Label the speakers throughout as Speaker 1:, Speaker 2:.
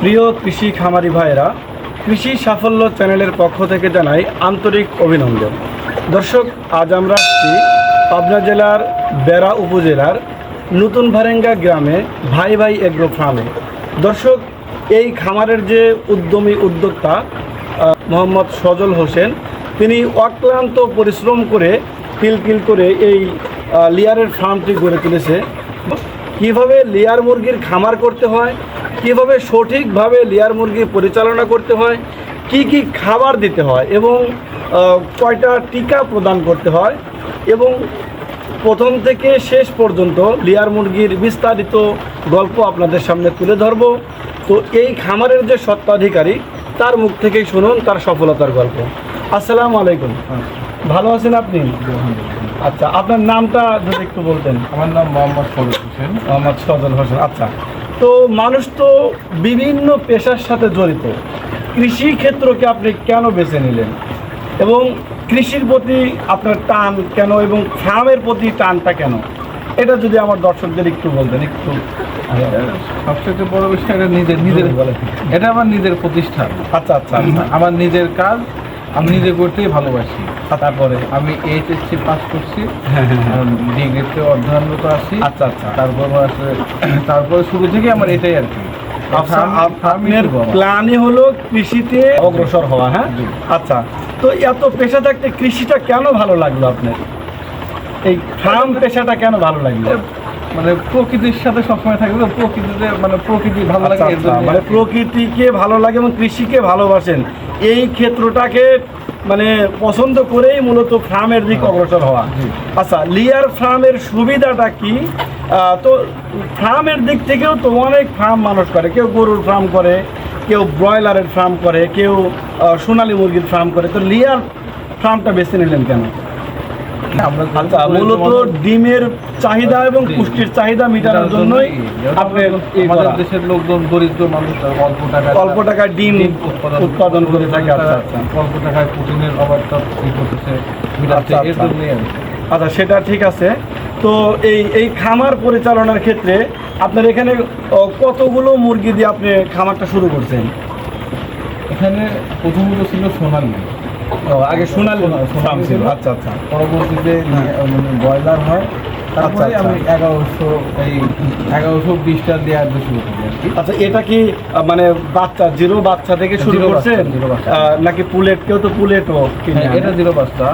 Speaker 1: প্রিয় কৃষি খামারি ভাইরা কৃষি সাফল্য চ্যানেলের পক্ষ থেকে জানাই আন্তরিক অভিনন্দন। দর্শক, আজ আমরা আসছি পাবনা জেলার বেড়া উপজেলার নতুন ভারেঙ্গা গ্রামে ভাই ভাই এগ্রো ফার্মে। দর্শক, এই খামারের যে উদ্যমী উদ্যোক্তা মোহাম্মদ সজল হোসেন, তিনি অক্লান্ত পরিশ্রম করে কিলকিল করে এই লিয়ারের ফার্মটি গড়ে তুলেছে। কীভাবে লেয়ার মুরগির খামার করতে হয় কীভাবে সঠিকভাবে লেয়ার মুরগি পরিচালনা করতে হয় কি কি খাবার দিতে হয় এবং কয়টা টিকা প্রদান করতে হয় এবং প্রথম থেকে শেষ পর্যন্ত লেয়ার মুরগির বিস্তারিত গল্প আপনাদের সামনে তুলে ধরব। তো এই খামারের যে সত্ত্বাধিকারী তার মুখ থেকেই শুনুন তার সফলতার গল্প। আসসালামু আলাইকুম। ভালো আছেন আপনি? আচ্ছা আপনার নামটা যদি একটু বলতেন।
Speaker 2: আমার নাম মোহাম্মদ ফরুক হোসেন।
Speaker 1: মোহাম্মদ সজল হোসেন। আচ্ছা তো মানুষ তো বিভিন্ন পেশার সাথে জড়িত। কৃষি ক্ষেত্রকে আপনি কেন বেছে নিলেন? এবং কৃষির প্রতি আপনার টান কেন এবং ফার্মের প্রতি টানটা কেন? এটা যদি আমার দর্শকদের একটু বলতেন একটু
Speaker 2: সবচেয়ে বড় বিষয় এটা নিজের নিজের। এটা আমার নিজের প্রতিষ্ঠান।
Speaker 1: আচ্ছা আচ্ছা।
Speaker 2: আমার নিজের কাজ আমি নিজে করতেই ভালোবাসি। তারপরে আমি এইচএসসি পাস করছি।
Speaker 1: হ্যাঁ হ্যাঁ হ্যাঁ।
Speaker 2: ডিগ্রিতে অধ্যয়নরত আছি।
Speaker 1: আচ্ছা আচ্ছা।
Speaker 2: তারপর তারপরে শুরু থেকে আমার এটাই আর কি।
Speaker 1: আচ্ছা
Speaker 2: ফার্মই
Speaker 1: আপনার প্ল্যানই হলো কৃষিতে অগ্রসর হওয়া হ্যাঁ? আচ্ছা। তো এত পেশা থাকতে কৃষিটা কেন ভালো লাগল আপনার? এই ফার্ম পেশাটা কেন ভালো লাগল?
Speaker 2: মানে প্রকৃতির সাথে সবসময় থাকবে প্রকৃতিতে মানে প্রকৃতি ভালো লাগে
Speaker 1: আচ্ছা, আচ্ছা, মানে প্রকৃতিকে ভালো লাগে এবং কৃষিকে ভালোবাসেন। এই ক্ষেত্রটাকে মানে পছন্দ করেই মূলত ফার্মের দিক অগ্রসর হওয়া। আচ্ছা লিয়ার ফার্মের সুবিধাটা কি? তো ফার্মের দিক থেকেও তো অনেক ফার্ম মানুষ করে। কেউ গরুর ফার্ম করে কেউ ব্রয়লারের ফার্ম করে কেউ সোনালি মুরগির ফার্ম করে। তো লিয়ার ফার্মটা বেছে নিলেন কেন? আচ্ছা মূলত ডিমের চাহিদা এবং পুষ্টির চাহিদা মেটানোর জন্যই
Speaker 2: আমাদের দেশের লোকজন দরিদ্র মানুষ অল্প টাকা
Speaker 1: অল্প ডিম উৎপাদন করে থাকে আচ্ছা আচ্ছা।
Speaker 2: অল্প টাকায় প্রোটিনের অভাবটা করতেছে
Speaker 1: আচ্ছা, আচ্ছা। সেটা ঠিক আছে। তো এই এই খামার পরিচালনার ক্ষেত্রে আপনার এখানে কতগুলো মুরগি দিয়ে আপনি খামারটা শুরু করছেন?
Speaker 2: এখানে প্রথমত ছিল সোনালি।
Speaker 1: আগে সোনালি ফার্ম ছিল। আচ্ছা আচ্ছা।
Speaker 2: পরবর্তীতে
Speaker 1: হ্যাঁ।
Speaker 2: মানে ব্রয়লার হয়। তারপরে
Speaker 1: আচ্ছা,
Speaker 2: আমি
Speaker 1: আচ্ছা।
Speaker 2: এগারোশো এই এগারোশো বিশটা দেওয়ার শুরু করি
Speaker 1: আচ্ছা এটা কি মানে বাচ্চা জিরো বাচ্চা থেকে শুরু করছেন?
Speaker 2: বাচ্চা।
Speaker 1: নাকি পুলেট কেউ তো পুলেটও
Speaker 2: হ্যাঁ, এটা জিরো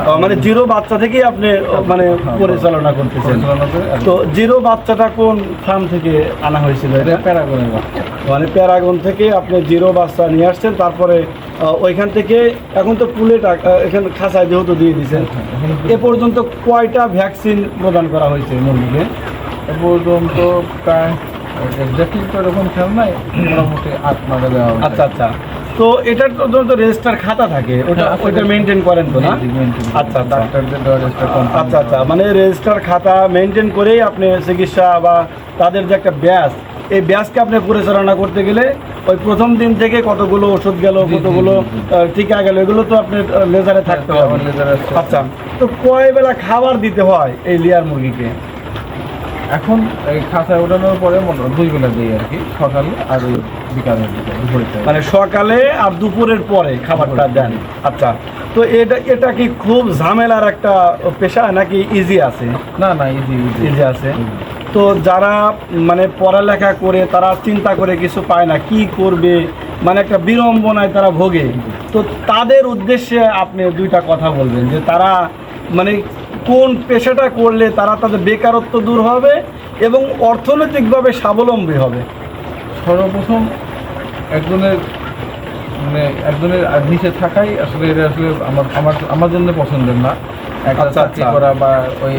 Speaker 1: ও, মানে জিরো বাচ্চা থেকেই আপনি মানে
Speaker 2: হ্যাঁ,
Speaker 1: পরিচালনা করতেছেন।
Speaker 2: পরিচালনা করে আর কি।
Speaker 1: তো জিরো বাচ্চাটা কোন ফার্ম থেকে আনা হয়েছিল?
Speaker 2: এটা প্যারাগনের বাচ্চা।
Speaker 1: মানে প্যারাগন থেকে আপনি জিরো বাচ্চা নিয়ে আসছেন তারপরে ওইখান থেকে এখন তো পুলেটা এখানে খাসায় যেহেতু দিয়ে দিয়েছেন এ পর্যন্ত কয়টা ভ্যাকসিন প্রদান করা হয়েছে মুরগিকে
Speaker 2: এ পর্যন্ত প্রায় এক্স্যাক্টলি তো এরকম খেয়াল নাই মোটামুটি আট নটা দেওয়া
Speaker 1: আচ্ছা আচ্ছা। তো এটার তো তো রেজিস্টার খাতা থাকে ওটা
Speaker 2: হ্যাঁ,
Speaker 1: মেনটেন করেন তো না। আচ্ছা, আচ্ছা। আচ্ছা আচ্ছা। মানে রেজিস্টার খাতা মেনটেন করেই আপনি চিকিৎসা বা তাদের যে একটা ব্যাস এই ব্যাসকে আপনি পরিচালনা করতে গেলে ওই প্রথম দিন থেকে কতগুলো ওষুধ গেল কতগুলো টিকা গেল এগুলো তো আপনি লেজারে থাকতে হবে। আচ্ছা তো কয় বেলা খাবার দিতে হয় এই লিয়ার মুরগিকে?
Speaker 2: এখন এই খাঁচায় ওঠানোর পরে দুই বেলা দিই আর কি সকালে আর বিকালের দিকে
Speaker 1: মানে সকালে আর দুপুরের পরে খাবারটা দেন। আচ্ছা তো এটা এটা কি খুব ঝামেলার একটা পেশা নাকি ইজি আছে?
Speaker 2: না না ইজি ইজি
Speaker 1: আছে। তো যারা মানে পড়ালেখা করে তারা চিন্তা করে কিছু পায় না, কি করবে? মানে একটা বিড়ম্বনায় তারা ভোগে। তো তাদের উদ্দেশ্যে আপনি দুইটা কথা বলবেন, যে তারা মানে কোন পেশাটা করলে তারা তাদের বেকারত্ব দূর হবে এবং অর্থনৈতিকভাবে স্বাবলম্বী হবে?
Speaker 2: সর্বপ্রথম একজনের মানে একজনের নিচে থাকাই আসলে এটা আসলে আমার আমার আমার জন্য পছন্দের না
Speaker 1: আচ্ছা, আচ্ছা।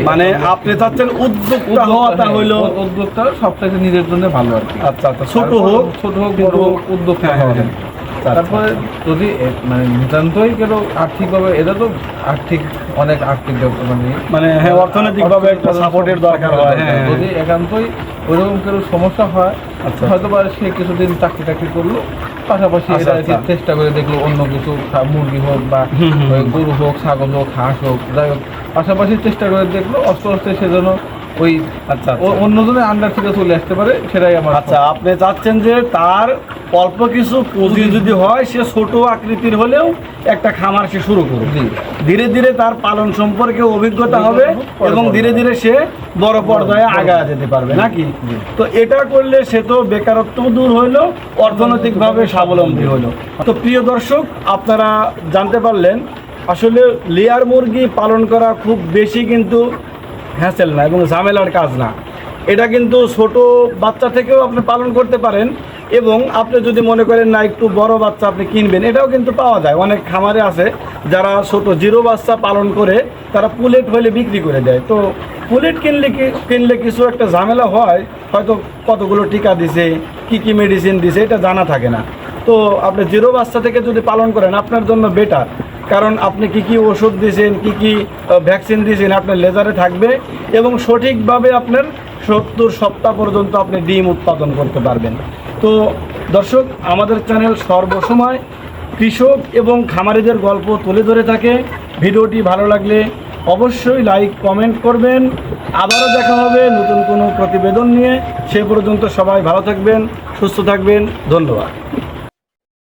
Speaker 1: মানে আপনি চাচ্ছেন উদ্যোক্তা হওয়াটা
Speaker 2: হ্যাঁ,
Speaker 1: হইল
Speaker 2: উদ্যোক্তা সবচাইতে নিজের জন্য ভালো আর কি
Speaker 1: আচ্ছা আচ্ছা ছোট হোক
Speaker 2: ছোট হোক বড় হোক উদ্যোক্তা
Speaker 1: হ্যাঁ,
Speaker 2: হওয়া
Speaker 1: হ্যাঁ। আচ্ছা,
Speaker 2: তারপরে যদি মানে নিতান্তই কেন আর্থিকভাবে এটা তো আর্থিক অনেক আর্থিক মানে
Speaker 1: মানে হ্যাঁ অর্থনৈতিকভাবে একটা সাপোর্টের দরকার হয় হ্যাঁ হ্যাঁ।
Speaker 2: যদি একান্তই ওইরকম কোনো সমস্যা হয়
Speaker 1: আচ্ছা।
Speaker 2: হয়তো বা সে কিছুদিন চাকরি টাকরি করল পাশাপাশি
Speaker 1: আচ্ছা,
Speaker 2: এটা
Speaker 1: আচ্ছা।
Speaker 2: চেষ্টা করে দেখল অন্য কিছু মুরগি হোক বা। গরু হোক ছাগল হোক হাঁস হোক যাই হোক পাশাপাশি চেষ্টা করে দেখল আস্তে সে যেন ওই
Speaker 1: আচ্ছা
Speaker 2: অন্যজনের আন্ডার থেকে চলে আসতে পারে সেটাই আমার
Speaker 1: আচ্ছা আপনি চাচ্ছেন যে তার অল্প কিছু পুঁজি যদি হয় সে ছোট আকৃতির হলেও একটা খামার সে শুরু করবে। ধীরে ধীরে তার পালন সম্পর্কে অভিজ্ঞতা হবে এবং ধীরে ধীরে সে বড় পর্দায় আগায় যেতে পারবে নাকি? তো এটা করলে সে তো বেকারত্ব দূর হইল অর্থনৈতিকভাবে স্বাবলম্বী হলো তো প্রিয় দর্শক আপনারা জানতে পারলেন আসলে লেয়ার মুরগি পালন করা খুব বেশি কিন্তু হ্যাসেল না এবং ঝামেলার কাজ না। এটা কিন্তু ছোট বাচ্চা থেকেও আপনি পালন করতে পারেন এবং আপনি যদি মনে করেন না, একটু বড় বাচ্চা আপনি কিনবেন, এটাও কিন্তু পাওয়া যায়। অনেক খামারে আছে যারা ছোট জিরো বাচ্চা পালন করে, তারা পুলেট হলে বিক্রি করে দেয়। তো পুলেট কিনলে কিনলে কিছু একটা ঝামেলা হয়, হয়তো কতগুলো টিকা দিছে, কি কি মেডিসিন দিছে, এটা জানা থাকে না। তো আপনি জিরো বাচ্চা থেকে যদি পালন করেন, আপনার জন্য বেটার কারণ আপনি কি কি ওষুধ দিয়েছেন কি কি ভ্যাকসিন দিয়েছেন আপনার লেজারে থাকবে এবং সঠিকভাবে আপনার সত্তর সপ্তাহ পর্যন্ত আপনি ডিম উৎপাদন করতে পারবেন। তো দর্শক, আমাদের চ্যানেল সর্বসময় কৃষক এবং খামারিদের গল্প তুলে ধরে থাকে। ভিডিওটি ভালো লাগলে অবশ্যই লাইক, কমেন্ট করবেন। আবারও দেখা হবে নতুন কোনো প্রতিবেদন নিয়ে। সে পর্যন্ত সবাই ভালো থাকবেন, সুস্থ থাকবেন। ধন্যবাদ।